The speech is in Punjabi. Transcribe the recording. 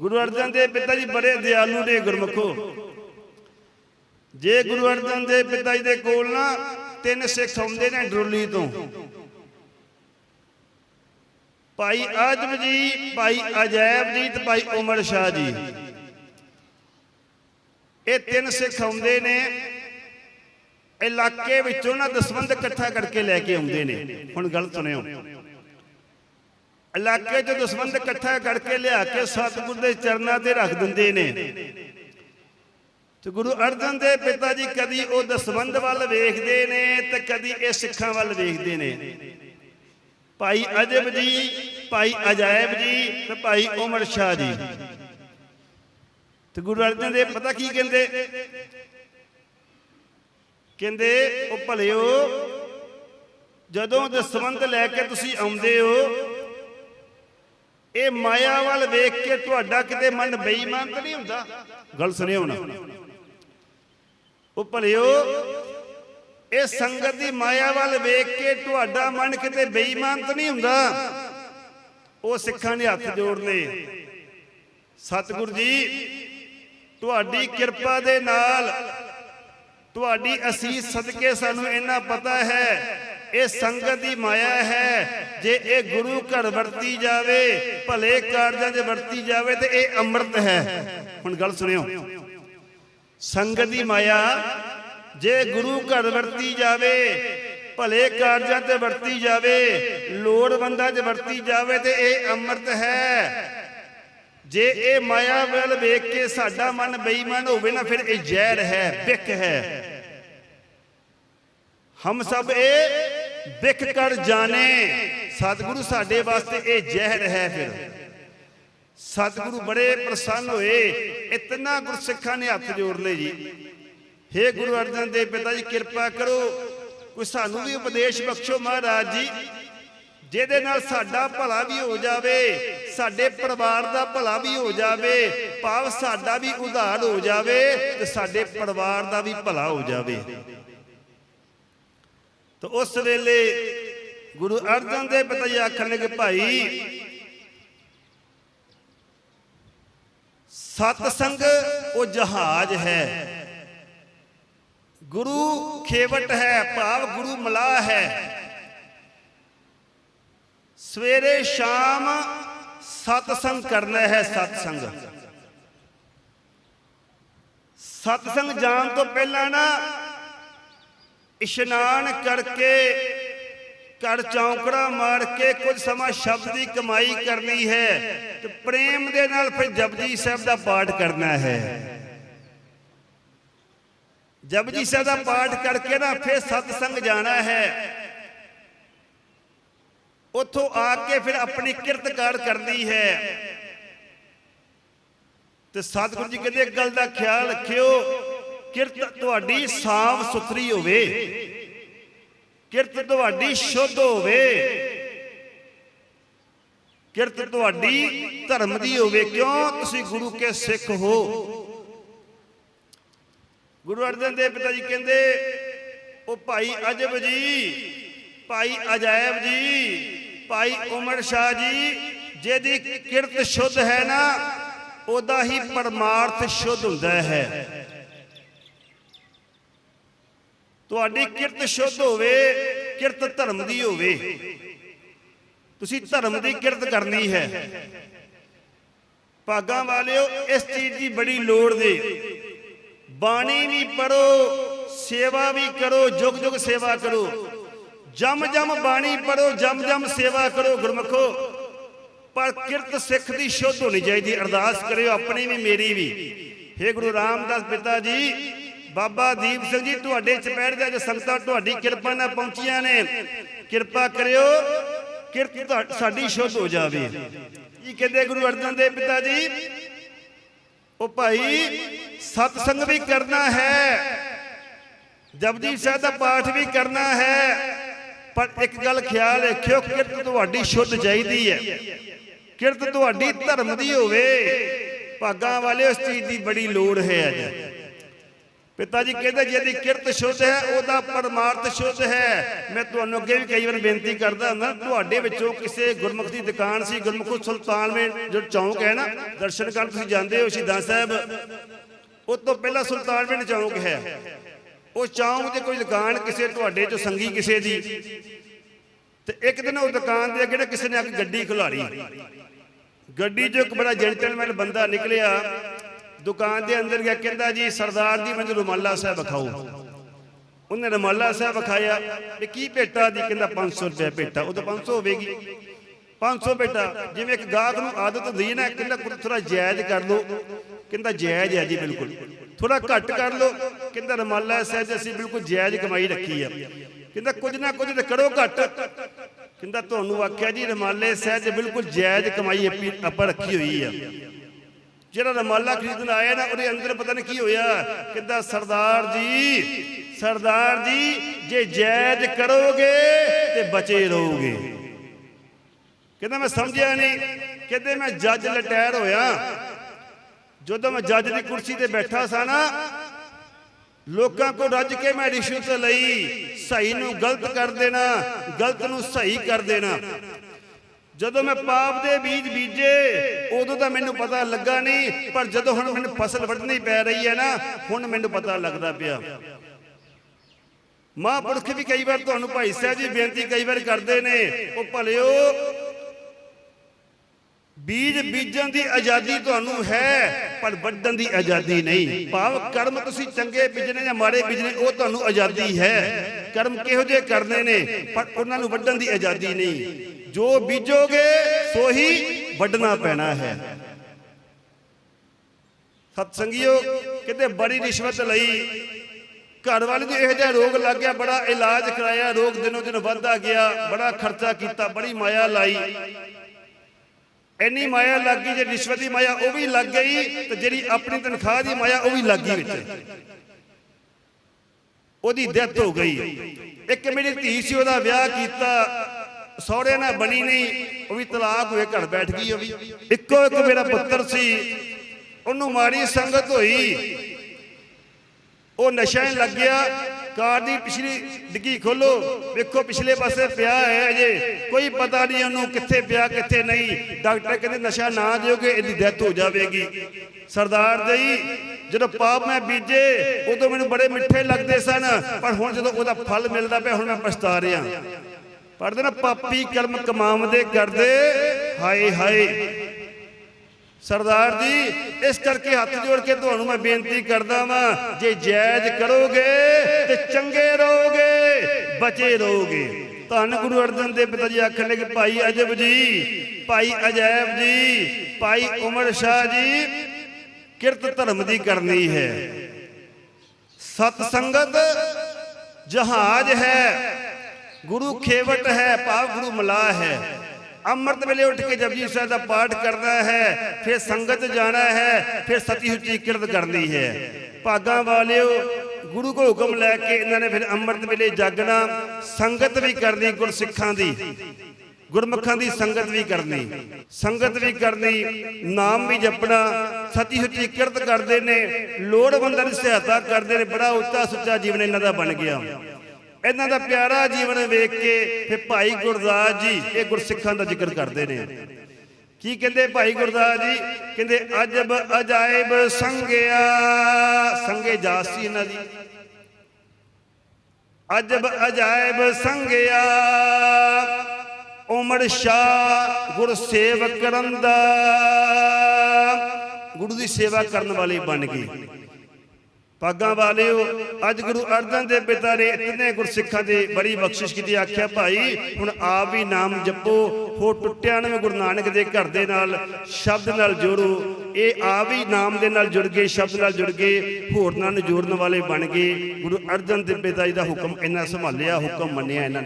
ਗੁਰੂ ਅਰਜਨ ਦੇਵ ਪਿਤਾ ਜੀ ਬੜੇ ਦਿਆਲੂ ਨੇ ਗੁਰਮਖੋ। ਜੇ ਗੁਰੂ ਅਰਜਨ ਦੇਵ ਪਿਤਾ ਜੀ ਦੇ ਕੋਲ ਨਾ ਤਿੰਨ ਸਿੱਖ ਆਉਂਦੇ ਨੇ ਡਰੋਲੀ ਤੋਂ। ਭਾਈ ਆਜਮ ਜੀ ਭਾਈ ਅਜੈਬ ਜੀ ਤੇ ਭਾਈ ਉਮਰ ਸ਼ਾਹ ਜੀ। ਇਹ ਤਿੰਨ ਸਿੱਖ ਆਉਂਦੇ ਨੇ, ਇਲਾਕੇ ਵਿੱਚੋਂ ਨਾ ਦਸਵੰਧ ਇਕੱਠਾ ਕਰਕੇ ਲੈ ਕੇ ਆਉਂਦੇ ਨੇ। ਹੁਣ ਗੱਲ ਸੁਣਿਓ। ਇਲਾਕੇ 'ਚ ਦਸਵੰਧ ਇਕੱਠਾ ਕਰਕੇ ਲਿਆ ਕੇ ਸਤਿਗੁਰ ਦੇ ਚਰਨਾਂ ਤੇ ਰੱਖ ਦਿੰਦੇ ਨੇ। ਤੇ ਗੁਰੂ ਅਰਜਨ ਦੇ ਪਿਤਾ ਜੀ ਕਦੀ ਉਹ ਦਸਵੰਧ ਵੱਲ ਵੇਖਦੇ ਨੇ ਤੇ ਕਦੀ ਇਹ ਸਿੱਖਾਂ ਵੱਲ ਵੇਖਦੇ ਨੇ। ਭਾਈ ਅਜਬ ਜੀ, ਭਾਈ ਅਜਾਇਬ ਜੀ ਤੇ ਭਾਈ ਉਮਰ ਸ਼ਾਹ ਜੀ। ਤੇ ਗੁਰੂ ਅਰਜਨ ਦੇਵ ਪਤਾ ਕੀ ਕਹਿੰਦੇ? ਕਹਿੰਦੇ, ਉਹ ਭਲਿਓ, ਜਦੋਂ ਦਸਵੰਧ ਲੈ ਕੇ ਤੁਸੀਂ ਆਉਂਦੇ ਹੋ ਇਹ ਮਾਇਆ ਵੱਲ ਵੇਖ ਕੇ ਤੁਹਾਡਾ ਕਿਤੇ ਮਨ ਬੇਈਮਾਨ ਤਾਂ ਨਹੀਂ ਹੁੰਦਾ? ਗੱਲ ਸੁਣਿਓ ਨਾ। ਉਹ ਭਲਿਓ ਇਹ ਸੰਗਤ ਦੀ ਮਾਇਆ ਵੱਲ ਵੇਖ ਕੇ ਤੁਹਾਡਾ ਮਨ ਕਿਤੇ ਬੇਈਮਾਨ ਤਾਂ ਨਹੀਂ ਹੁੰਦਾ? ਉਹ ਸਿੱਖਾਂ ਨੇ ਹੱਥ ਜੋੜਨੇ ਸਤਿਗੁਰ ਜੀ ਤੁਹਾਡੀ ਕਿਰਪਾ ਦੇ ਨਾਲ ਤੁਹਾਡੀ ਅਸੀਸ ਸਦਕੇ ਸਾਨੂੰ ਇੰਨਾ ਪਤਾ ਹੈ ਇਹ ਸੰਗਤ ਦੀ ਮਾਇਆ ਹੈ। ਜੇ ਇਹ ਗੁਰੂ ਘਰ ਵਰਤੀ ਜਾਵੇ, ਭਲੇ ਕਾਰਜਾਂ 'ਚ ਵਰਤੀ ਜਾਵੇ, ਤੇ ਇਹ ਅੰਮ੍ਰਿਤ ਹੈ। ਹੁਣ ਗੱਲ ਸੁਣਿਓ। ਸੰਗਤ ਦੀ ਮਾਇਆ, ਜੇ ਗੁਰੂ ਘਰ ਵਰਤੀ ਜਾਵੇ, ਭਲੇ ਕਾਰਜਾਂ ਤੇ ਵਰਤੀ ਜਾਵੇ, ਲੋੜਵੰਦਾਂ 'ਚ ਵਰਤੀ ਜਾਵੇ, ਤੇ ਇਹ ਅੰਮ੍ਰਿਤ ਹੈ। ਜੇ ਇਹ ਮਾਇਆ ਵੱਲ ਵੇਖ ਕੇ ਸਾਡਾ ਮਨ ਬੇਈਮਾਨ ਹੋਵੇ ਨਾ, ਫਿਰ ਇਹ ਜ਼ਹਿਰ ਹੈ, ਬਿਕ ਹੈ। ਹਮ ਸਭ ਇਹ ਬਿਕ ਕਰ ਜਾਣੇ। ਸਤਿਗੁਰੂ ਸਾਡੇ ਵਾਸਤੇ ਇਹ ਜ਼ਹਿਰ ਹੈ ਫਿਰ। ਸਤਿਗੁਰੂ ਬੜੇ ਪ੍ਰਸੰਨ ਹੋਏ। ਇਤਨਾ ਗੁਰਸਿੱਖਾਂ ਨੇ ਹੱਥ ਜੋੜ ਲਏ ਜੀ। हे ਗੁਰੂ ਅਰਜਨ ਦੇਵ ਪਿਤਾ ਜੀ, ਕਿਰਪਾ ਕਰੋ। ਕੋਈ ਸਾਨੂੰ ਵੀ ਉਪਦੇਸ਼ ਬਖਸ਼ੋ ਮਹਾਰਾਜ ਜੀ। ਜਿਹਦੇ ਨਾਲ ਸਾਡਾ ਭਲਾ ਵੀ ਹੋ ਜਾਵੇ, ਸਾਡੇ ਪਰਿਵਾਰ ਦਾ ਭਲਾ ਵੀ ਹੋ ਜਾਵੇ, ਭਾਵ ਸਾਡਾ ਵੀ ਉਧਾਰ ਹੋ ਜਾਵੇ ਤੇ ਸਾਡੇ ਪਰਿਵਾਰ ਦਾ ਵੀ ਭਲਾ ਹੋ ਜਾਵੇ। ਤਾਂ ਉਸ ਵੇਲੇ ਗੁਰੂ ਅਰਜਨ ਦੇਵ ਪਿਤਾ ਜੀ ਆਖਣ ਲੱਗੇ, ਭਾਈ, ਸਤ ਸੰਗ ਉਹ ਜਹਾਜ਼ ਹੈ। ਗੁਰੂ ਖੇਵਟ ਹੈ, ਭਾਵ ਗੁਰੂ ਮਲਾਹ ਹੈ। ਸਵੇਰੇ ਸ਼ਾਮ ਸਤਸੰਗ ਕਰਨਾ ਹੈ ਸਤਸੰਗ ਸਤਸੰਗ ਜਾਣ ਤੋਂ ਪਹਿਲਾਂ ਨਾ ਇਸ਼ਨਾਨ ਕਰਕੇ ਘਰ ਚੌਂਕੜਾ ਮਾਰ ਕੇ ਕੁਝ ਸਮਾਂ ਸ਼ਬਦ ਦੀ ਕਮਾਈ ਕਰਨੀ ਹੈ ਤੇ ਪ੍ਰੇਮ ਦੇ ਨਾਲ ਫਿਰ ਜਪਜੀ ਸਾਹਿਬ ਦਾ ਪਾਠ ਕਰਨਾ ਹੈ। ਜਪਜੀ ਸਾਹਿਬ ਦਾ ਪਾਠ ਕਰਕੇ ਨਾ ਫਿਰ ਸਤਸੰਗ ਜਾਣਾ ਹੈ। ਉੱਥੋਂ ਆ ਕੇ ਫਿਰ ਆਪਣੀ ਕਿਰਤਕਾਰ ਕਰਨੀ ਹੈ। ਤੇ ਸਤਿਗੁਰੂ ਜੀ ਕਹਿੰਦੇ, ਇੱਕ ਗੱਲ ਦਾ ਖਿਆਲ ਰੱਖਿਓ ਕਿਰਤ ਤੁਹਾਡੀ ਸਾਫ਼ ਸੁਥਰੀ ਹੋਵੇ। ਕਿਰਤ ਤੁਹਾਡੀ ਸ਼ੁੱਧ ਹੋਵੇ। ਕਿਰਤ ਤੁਹਾਡੀ ਧਰਮ ਦੀ ਹੋਵੇ। ਕਿਉਂ ਤੁਸੀਂ ਗੁਰੂ ਕੇ ਸਿੱਖ ਹੋ? ਗੁਰੂ ਅਰਜਨ ਦੇਵ ਪਿਤਾ ਜੀ ਕਹਿੰਦੇ, ਉਹ ਭਾਈ ਅਜਬ ਜੀ, ਭਾਈ ਅਜਾਇਬ ਜੀ, ਭਾਈ ਉਮਰ ਸ਼ਾਹ ਜੀ, ਜਿਹਦੀ ਕਿਰਤ ਸ਼ੁੱਧ ਹੈ ਨਾ, ਉਹਦਾ ਹੀ ਪਰਮਾਰਥ ਸ਼ੁੱਧ ਹੁੰਦਾ ਹੈ। ਤੁਹਾਡੀ ਕਿਰਤ ਸ਼ੁੱਧ ਹੋਵੇ ਕਿਰਤ ਧਰਮ ਦੀ ਹੋਵੇ। ਤੁਸੀਂ ਧਰਮ ਦੀ ਕਿਰਤ ਕਰਨੀ ਹੈ। ਭਾਗਾਂ ਵਾਲਿਓ ਇਸ ਚੀਜ਼ ਦੀ ਬੜੀ ਲੋੜ ਦੇ। ਬਾਣੀ ਵੀ ਪੜੋ ਸੇਵਾ ਵੀ ਕਰੋ ਜੁਗ ਜੁਗ ਸੇਵਾ ਕਰੋ। ਜਮ ਜਮ ਬਾਣੀ ਪੜੋ ਜਮ ਜਮ ਸੇਵਾ ਕਰੋ ਗੁਰਮਖੋ। ਪਰ ਕਿਰਤ ਸਿੱਖ ਦੀ ਸ਼ੁੱਧ ਹੋਣੀ ਚਾਹੀਦੀ ਅਰਦਾਸ ਕਰਿਓ ਆਪਣੀ ਵੀ ਮੇਰੀ ਵੀ। हे ਗੁਰੂ ਰਾਮਦਾਸ ਪਿਤਾ ਜੀ ਬਾਬਾ ਦੀਪ ਸਿੰਘ ਜੀ, ਤੁਹਾਡੇ ਚਪੈੜ ਦੇ ਅੱਜ ਸੰਗਤਾਂ ਤੁਹਾਡੀ ਕਿਰਪਾ ਨਾਲ ਪਹੁੰਚੀਆਂ ਨੇ। ਕਿਰਪਾ ਕਰਿਓ, ਕਿਰਤ ਸਾਡੀ ਸ਼ੁੱਧ ਹੋ ਜਾਵੇ। ਕੀ ਕਹਿੰਦੇ ਗੁਰੂ ਅਰਜਨ ਦੇਵ ਪਿਤਾ ਜੀ? ਉਹ ਭਾਈ, ਸਤਸੰਗ ਵੀ ਕਰਨਾ ਹੈ। ਜਪਜੀ ਸਾਹਿਬ ਦਾ ਪਾਠ ਵੀ ਕਰਨਾ ਹੈ। ਪਰ ਇੱਕ ਗੱਲ ਖਿਆਲ ਰੱਖਿਓ, ਕਿਰਤ ਤੁਹਾਡੀ ਸ਼ੁੱਧ ਚਾਹੀਦੀ ਹੈ। ਕਿਰਤ ਤੁਹਾਡੀ ਧਰਮ ਦੀ ਹੋਵੇ। ਭਾਗਾਂ ਵਾਲੇ ਉਸ ਚੀਜ਼ ਦੀ ਬੜੀ ਲੋੜ ਹੈ ਅੱਜ। ਪਿਤਾ ਜੀ ਕਹਿੰਦੇ ਜਿਹਦੀ ਕਿਰਤ ਸ਼ੁੱਧ ਹੈ, ਉਹਦਾ ਪਰਮਾਰਥ ਸ਼ੁੱਧ ਹੈ। ਮੈਂ ਤੁਹਾਨੂੰ ਅੱਗੇ ਵੀ ਕਈ ਵਾਰ ਬੇਨਤੀ ਕਰਦਾ ਹੁੰਦਾ, ਤੁਹਾਡੇ ਵਿੱਚੋਂ ਕਿਸੇ ਗੁਰਮੁਖ ਦੀ ਦੁਕਾਨ ਸੀ, ਗੁਰਮੁਖ ਸੁਲਤਾਨਵੇਂ ਜੋ ਚੌਂਕ ਹੈ ਨਾ, ਦਰਸ਼ਨ ਕਰਨ ਤੁਸੀਂ ਜਾਂਦੇ ਹੋ ਸ਼ਹੀਦਾਂ ਸਾਹਿਬ, ਉਹ ਤੋਂ ਪਹਿਲਾਂ ਸੁਲਤਾਨਵੇਂ ਚੌਂਕ ਹੈ। ਉਹ ਚੌਂਕ ਤੇ ਕੋਈ ਦੁਕਾਨ ਕਿਸੇ ਤੁਹਾਡੇ ਚੋਂ ਸੰਗੀ ਕਿਸੇ ਦੀ। ਤੇ ਇੱਕ ਦਿਨ ਉਹ ਦੁਕਾਨ ਦੇ ਅੱਗੇ ਨਾ ਕਿਸੇ ਨੇ ਆ ਕੇ ਗੱਡੀ ਖੁਲਾਰੀ। ਗੱਡੀ 'ਚੋਂ ਇੱਕ ਬੜਾ ਜੈਂਟਲਮੈਨ ਬੰਦਾ ਨਿਕਲਿਆ ਦੁਕਾਨ ਦੇ ਅੰਦਰ ਗਿਆ, ਕਹਿੰਦਾ ਜੀ, ਸਰਦਾਰ ਜੀ ਮੈਨੂੰ ਰੁਮਾਲਾ ਸਾਹਿਬ ਵਿਖਾਓ। ਉਹਨੇ ਰੁਮਾਲਾ ਸਾਹਿਬ ਵਿਖਾਇਆ ਵੀ ਕੀ ਭੇਟਾ ਦੀ ਕਹਿੰਦਾ 500 ਰੁਪਏ ਭੇਟਾ। ਉਹ ਤਾਂ 500 ਹੋਵੇਗੀ। 500 ਬੇਟਾ ਜਿਵੇਂ ਇੱਕ ਗਾਹਕ ਨੂੰ ਆਦਤ ਹੁੰਦੀ ਨਾ, ਕਹਿੰਦਾ ਥੋੜਾ ਜਾਇਜ਼ ਕਰ ਲਓ। ਕਹਿੰਦਾ ਜਾਇਜ਼ ਹੈ ਜੀ, ਬਿਲਕੁਲ। ਥੋੜਾ ਘੱਟ ਕਰ ਲਓ। ਕਹਿੰਦਾ ਰੁਮਾਲਾ ਸਾਹਿਬ ਜੀ, ਅਸੀਂ ਬਿਲਕੁਲ ਜਾਇਜ਼ ਕਮਾਈ ਰੱਖੀ ਆ। ਕਹਿੰਦਾ ਕੁਝ ਨਾ ਕੁਝ ਤੇ ਕਰੋ ਘੱਟ। ਕਹਿੰਦਾ ਤੁਹਾਨੂੰ ਆਖਿਆ ਜੀ, ਰਮਾਲੇ ਸਹਿਜ ਬਿਲਕੁਲ ਜਾਇਜ਼ ਕਮਾਈ ਆਪੀ- ਆਪਾਂ ਰੱਖੀ ਹੋਈ ਆ। ਜਿਹੜਾ ਰਮਾਲਾ ਖਰੀਦਣ ਆਇਆ ਨਾ, ਉਹਦੇ ਅੰਦਰ ਪਤਾ ਨਹੀਂ ਕੀ ਹੋਇਆ। ਕਹਿੰਦਾ, ਸਰਦਾਰ ਜੀ ਸਰਦਾਰ ਜੀ, ਜੇ ਜਾਇਜ਼ ਕਰੋਗੇ ਤੇ ਬਚੇ ਰਹੋਗੇ। ਕਹਿੰਦਾ, ਮੈਂ ਸਮਝਿਆ ਨਹੀਂ। ਕਹਿੰਦੇ, ਮੈਂ ਜੱਜ ਲਟੈਰ ਹੋਇਆ। ਜਦੋਂ ਮੈਂ ਜੱਜ ਦੀ ਕੁਰਸੀ ਤੇ ਬੈਠਾ ਸਾਂ ਨਾ, ਲੋਕਾਂ ਕੋ ਰੱਜ ਕੇ ਮੈਂ ਰਿਸ਼ਵਤ ਲਈ, ਸਹੀ ਨੂੰ ਗਲਤ ਕਰ ਦੇਣਾ, ਗਲਤ ਨੂੰ ਸਹੀ ਕਰ ਦੇਣਾ। ਜਦੋਂ ਮੈਂ ਪਾਪ ਦੇ ਬੀਜ ਬੀਜੇ, ਉਦੋਂ ਤਾਂ ਮੈਨੂੰ ਪਤਾ ਲੱਗਾ ਨਹੀਂ, ਪਰ ਜਦੋਂ ਹੁਣ ਮੈਨੂੰ ਫਸਲ ਵੱਢਣੀ ਪੈ ਰਹੀ ਹੈ ਨਾ, ਹੁਣ ਮੈਨੂੰ ਪਤਾ ਲੱਗਦਾ ਪਿਆ। ਮਹਾਂਪੁਰਖ ਵੀ ਕਈ ਵਾਰ ਤੁਹਾਨੂੰ ਭਾਈ ਸਾਹਿਬ ਜੀ ਬੇਨਤੀ ਕਈ ਵਾਰ ਕਰਦੇ ਨੇ, ਉਹ ਭਲਿਓ, ਬੀਜ ਬੀਜਣ ਦੀ ਆਜ਼ਾਦੀ ਤੁਹਾਨੂੰ ਹੈ, ਪਰ ਵੱਢਣ ਦੀ ਆਜ਼ਾਦੀ ਨਹੀਂ। ਭਾਵ ਕਰਮ ਤੁਸੀਂ ਚੰਗੇ ਬੀਜਣੇ ਜਾਂ ਮਾੜੇ ਬੀਜਣੇ, ਉਹ ਤੁਹਾਨੂੰ ਆਜ਼ਾਦੀ ਹੈ। ਕਰਮ ਕਿਹੋ ਜਿਹੇ ਕਰਨੇ ਨੇ, ਪਰ ਉਹਨਾਂ ਨੂੰ ਵੱਢਣ ਦੀ ਆਜ਼ਾਦੀ ਨਹੀਂ। ਜੋ ਬੀਜੋਗੇ, ਸੋਹੀ ਵੱਢਣਾ ਪੈਣਾ ਹੈ। ਸਤਸੰਗੀਓ, ਕਿਤੇ ਬੜੀ ਰਿਸ਼ਵਤ ਲਈ ਘਰ ਵਾਲੇ ਨੂੰ ਇਹੋ ਜਿਹਾ ਰੋਗ ਲੱਗ ਗਿਆ, ਬੜਾ ਇਲਾਜ ਕਰਾਇਆ, ਰੋਗ ਦਿਨੋ ਦਿਨ ਵੱਧਦਾ ਗਿਆ, ਬੜਾ ਖਰਚਾ ਕੀਤਾ, ਬੜੀ ਮਾਇਆ ਲਾਈ। ਇੰਨੀ ਮਾਇਆ ਲੱਗ ਗਈ, ਜੇ ਰਿਸ਼ਵਤ ਦੀ ਮਾਇਆ ਉਹ ਵੀ ਲੱਗ ਗਈ, ਤੇ ਜਿਹੜੀ ਆਪਣੀ ਤਨਖਾਹ ਦੀ ਮਾਇਆ ਉਹ ਵੀ ਲੱਗ ਗਈ ਵਿੱਚ। ਉਹਦੀ ਡੈਥ ਹੋ ਗਈ। ਇੱਕ ਮੇਰੀ ਧੀ ਸੀ, ਉਹਦਾ ਵਿਆਹ ਕੀਤਾ ਸਹੁਰੇ ਨਾਲ ਬਣੀ ਨਹੀਂ, ਉਹ ਵੀ ਤਲਾਕ ਹੋਏ, ਘਰ ਬੈਠ ਗਈ ਉਹ ਵੀ। ਇੱਕੋ ਇੱਕ ਮੇਰਾ ਪੁੱਤਰ ਸੀ, ਉਹਨੂੰ ਮਾੜੀ ਸੰਗਤ ਹੋਈ। ਉਹ ਨਸ਼ਾ ਲੱਗ ਗਿਆ, ਕਾਰ ਦੀ ਪਿਛਲੀ ਡਿੱਗੀ ਖੋਲੋ ਵੇਖੋ ਪਿਛਲੇ ਪਾਸੇ ਪਿਆ ਹੈ ਅਜੇ, ਕੋਈ ਪਤਾ ਨਹੀਂ ਉਹਨੂੰ ਕਿੱਥੇ ਪਿਆ, ਕਿੱਥੇ ਨਹੀਂ। ਡਾਕਟਰ ਕਹਿੰਦੇ ਨਸ਼ਾ ਨਾ ਦਿਓਗੇ, ਇਹਦੀ ਡੈਥ ਹੋ ਜਾਵੇਗੀ। ਸਰਦਾਰ ਜੀ ਜਦੋਂ ਪਾਪ ਮੈਂ ਬੀਜੇ, ਉਦੋਂ ਮੈਨੂੰ ਬੜੇ ਮਿੱਠੇ ਲੱਗਦੇ ਸਨ, ਪਰ ਹੁਣ ਜਦੋਂ ਉਹਦਾ ਫਲ ਮਿਲਦਾ ਪਿਆ, ਹੁਣ ਮੈਂ ਪਛਤਾ ਰਿਹਾ। ਪੜਦੇ ਨਾ ਪਾਪੀ ਕਰਮ ਕਮਾਉਂਦੇ ਕਰਦੇ। ਹਾਏ ਹਾਏ। ਸਰਦਾਰ ਜੀ, ਇਸ ਕਰਕੇ ਹੱਥ ਜੋੜ ਕੇ ਤੁਹਾਨੂੰ ਮੈਂ ਬੇਨਤੀ ਕਰਦਾ ਵਾਂ, ਜੇ ਜਾਇਜ਼ ਕਰੋਗੇ ਤੇ ਚੰਗੇ ਰਹੋਗੇ, ਬਚੇ ਰਹੋਗੇ। ਧੰਨ ਗੁਰੂ ਅਰਜਨ ਦੇਵ ਪਿਤਾ ਜੀ ਆਖਣ ਲੱਗੇ, ਭਾਈ ਅਜਬ ਜੀ, ਭਾਈ ਅਜੈਬ ਜੀ, ਭਾਈ ਉਮਰ ਸ਼ਾਹ ਜੀ, ਕਿਰਤ ਧਰਮ ਦੀ ਕਰਨੀ ਹੈ। ਸਤ ਸੰਗਤ ਜਹਾਜ਼ ਹੈ। ਗੁਰੂ ਖੇਵਟ ਹੈ, ਭਾਵ ਗੁਰੂ ਮਲਾਹ ਹੈ। ਅੰਮ੍ਰਿਤ ਵੇਲੇ ਉੱਠ ਕੇ ਜਪਜੀ ਸਾਹਿਬ ਦਾ ਪਾਠ ਕਰਨਾ ਹੈ, ਫਿਰ ਸੰਗਤ ਜਾਣਾ ਹੈ, ਫਿਰ ਸਤੀ ਸੁੱਚੀ ਕਿਰਤ ਕਰਨੀ ਹੈ। ਭਾਗਾਂ ਵਾਲਿਓ, ਗੁਰੂ ਕੋ ਹੁਕਮ ਲੈ ਕੇ ਇਹਨਾਂ ਨੇ ਫਿਰ ਅੰਮ੍ਰਿਤ ਵੇਲੇ ਜਾਗਣਾ, ਸੰਗਤ ਵੀ ਕਰਨੀ ਗੁਰਸਿੱਖਾਂ ਦੀ, ਗੁਰਮੁਖਾਂ ਦੀ ਸੰਗਤ ਵੀ ਕਰਨੀ, ਸੰਗਤ ਵੀ ਕਰਨੀ, ਨਾਮ ਵੀ ਜਪਣਾ, ਸਤੀ ਸੁੱਚੀ ਕਿਰਤ ਕਰਦੇ ਨੇ, ਲੋੜਵੰਦਾਂ ਦੀ ਸਹਾਇਤਾ ਕਰਦੇ ਨੇ, ਬੜਾ ਉੱਚਾ ਸੁੱਚਾ ਜੀਵਨ ਇਹਨਾਂ ਦਾ ਬਣ ਗਿਆ। ਇਹਨਾਂ ਦਾ ਪਿਆਰਾ ਜੀਵਨ ਵੇਖ ਕੇ ਫਿਰ ਭਾਈ ਗੁਰਦਾਸ ਜੀ ਇਹ ਗੁਰਸਿੱਖਾਂ ਦਾ ਜ਼ਿਕਰ ਕਰਦੇ ਨੇ। ਕੀ ਕਹਿੰਦੇ ਭਾਈ ਗੁਰਦਾਸ ਜੀ? ਕਹਿੰਦੇ, ਅਜਬ ਅਜਾਇਬ ਸੰਗਿਆ, ਸੰਗੇ ਜਾਸ ਇਹਨਾਂ ਦੀ। ਅਜਬ ਅਜਾਇਬ ਸੰਗਿਆ ਉਮਰ ਸ਼ਾ ਗੁਰ ਸੇਵ ਕਰਨ ਦਾ ਗੁਰੂ ਦੀ ਸੇਵਾ ਕਰਨ ਵਾਲੇ ਬਣ ਗਏ। ਪਾਗਾਂ ਵਾਲਿਓ, ਅੱਜ ਗੁਰੂ ਅਰਜਨ ਦੇਵ ਪਿਤਾ ਨੇ ਇਤਨੇ ਗੁਰਸਿੱਖਾਂ ਦੇ ਬੜੀ ਬਖਸ਼ਿਸ਼ ਕੀਤੀ, ਆਖਿਆ, ਭਾਈ, ਹੁਣ ਆਪ ਵੀ ਨਾਮ ਜਪੋ ਹੋ ਟੁੱਟਿਆ ਨਾ ਗੁਰੂ ਨਾਨਕ ਦੇ ਘਰ ਦੇ ਨਾਲ, ਸ਼ਬਦ ਨਾਲ ਜੋੜੋ ਇਹ ਆਪ ਹੀ ਨਾਮ ਦੇ ਨਾਲ ਜੁੜ ਗਏ, ਸ਼ਬਦ ਨਾਲ ਜੁੜ ਗਏ ਹੋਰਨਾਂ ਨੂੰ ਜੋੜਨ ਵਾਲੇ ਬਣ ਗਏ ਗੁਰੂ ਅਰਜਨ ਦੇਵ ਪਿਤਾ ਜੀ ਦਾ ਹੁਕਮ ਇਹਨਾਂ ਸੰਭਾਲਿਆ, ਹੁਕਮ ਮੰਨਿਆ ਇਹਨਾਂ ਨੇ।